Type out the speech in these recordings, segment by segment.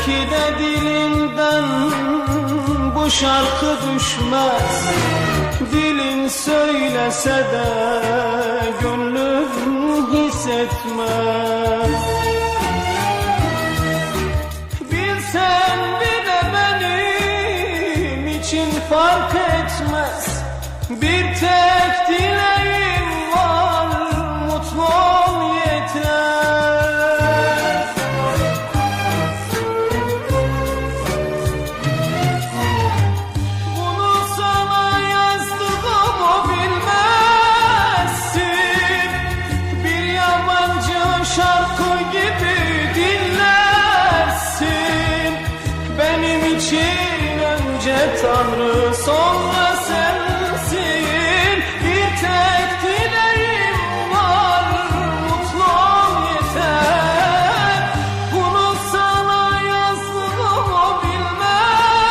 Belki de dilimden bu şarkı düşmez. Dilim söylese de gönlüm hissetmez. Bilsen bir de benim için fark etmez. Bir tek dileğim önce Tanrı sonra sensin. Bir tek dileğim var mutlu ol yeter. Bunu sana yazdığımı bilmezsin.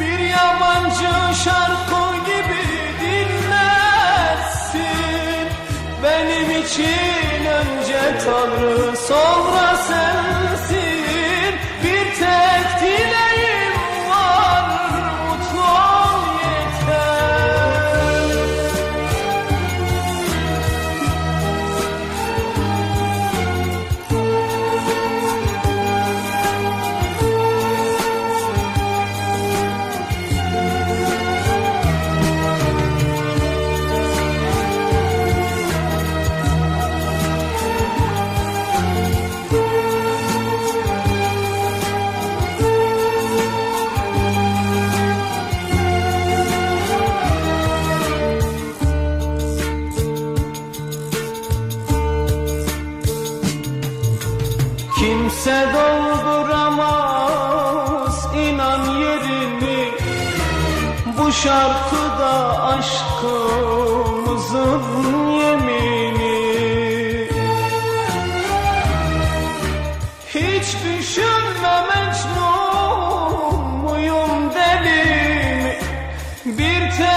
Bir yabancı şarkı gibi dinlersin. Benim için önce Tanrı sonra sensin kimse dolduramaz inan yerini Bu şarkıda aşkımızın yemini Hiç düşünme Mecnun muyum deli mi? Bir tek